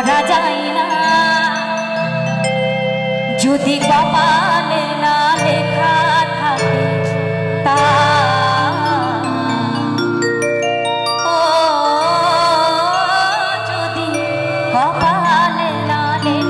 ছাড়া যায় না। যদি কপালে না লেখা থাকে তা। ও যদি কপালে না লেখা